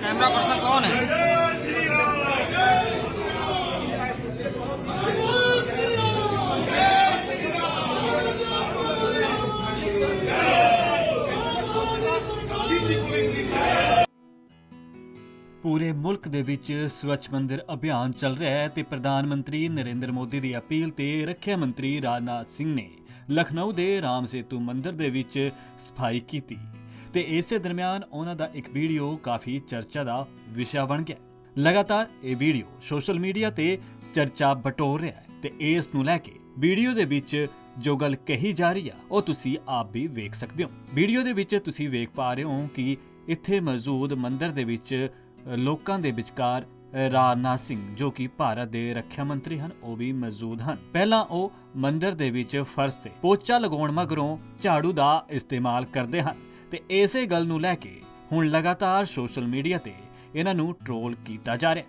Camera person कौन है ਪੂਰੇ ਮੁਲਕ ਦੇ ਵਿੱਚ ਸਵੱਛ ਮੰਦਿਰ ਅਭਿਆਨ ਚੱਲ ਰਿਹਾ ਹੈ ਤੇ ਪ੍ਰਧਾਨ ਮੰਤਰੀ ਨਰਿੰਦਰ ਮੋਦੀ ਦੀ ਅਪੀਲ ਤੇ ਰੱਖਿਆ ਮੰਤਰੀ ਰਾਜਨਾਥ ਸਿੰਘ ਨੇ ਲਖਨਊ ਦੇ ਰਾਮ ਸੇਤੂ ਮੰਦਿਰ ਦੇ ਵਿੱਚ ਸਫਾਈ ਕੀਤੀ ਤੇ ਇਸੇ ਦਰਮਿਆਨ ਉਹਨਾਂ ਦਾ ਇੱਕ ਵੀਡੀਓ ਕਾਫੀ ਚਰਚਾ ਦਾ ਵਿਸ਼ਾ ਬਣ ਗਿਆ। ਲਗਾਤਾਰ ਇਹ ਵੀਡੀਓ ਸੋਸ਼ਲ ਮੀਡੀਆ ਤੇ ਚਰਚਾ ਬਟੋਰ ਰਿਹਾ ਹੈ ਤੇ ਇਸ ਨੂੰ ਲੈ ਕੇ ਵੀਡੀਓ ਦੇ ਵਿੱਚ ਜੋ ਗੱਲ ਕਹੀ ਜਾ ਰਹੀ ਆ, ਉਹ ਤੁਸੀਂ ਆਪ ਵੀ ਵੇਖ ਸਕਦੇ ਹੋ। ਵੀਡੀਓ ਦੇ ਵਿੱਚ ਤੁਸੀਂ ਵੇਖ ਪਾ ਰਹੇ ਹੋ ਕਿ ਇੱਥੇ ਮੌਜੂਦ ਮੰਦਿਰ ਦੇ ਵਿੱਚ ਲੋਕਾਂ ਦੇ ਵਿਚਕਾਰ ਰਾਜਨਾਥ ਸਿੰਘ ਜੋ ਕਿ ਭਾਰਤ ਦੇ ਰੱਖਿਆ ਮੰਤਰੀ ਹਨ, ਉਹ ਵੀ ਮੌਜੂਦ ਹਨ। ਪਹਿਲਾਂ ਉਹ ਮੰਦਿਰ ਦੇ ਵਿੱਚ ਫਰਸ਼ ਤੇ ਪੋਚਾ ਲਗਾਉਣ ਮਗਰੋਂ ਝਾੜੂ ਦਾ ਇਸਤੇਮਾਲ ਕਰਦੇ ਹਨ। ਤੇ ਇਸੇ ਗੱਲ ਨੂੰ ਲੈ ਕੇ ਹੁਣ ਲਗਾਤਾਰ ਸੋਸ਼ਲ ਮੀਡੀਆ ਤੇ ਇਹਨਾਂ ਨੂੰ ਟ੍ਰੋਲ ਕੀਤਾ ਜਾ ਰਿਹਾ।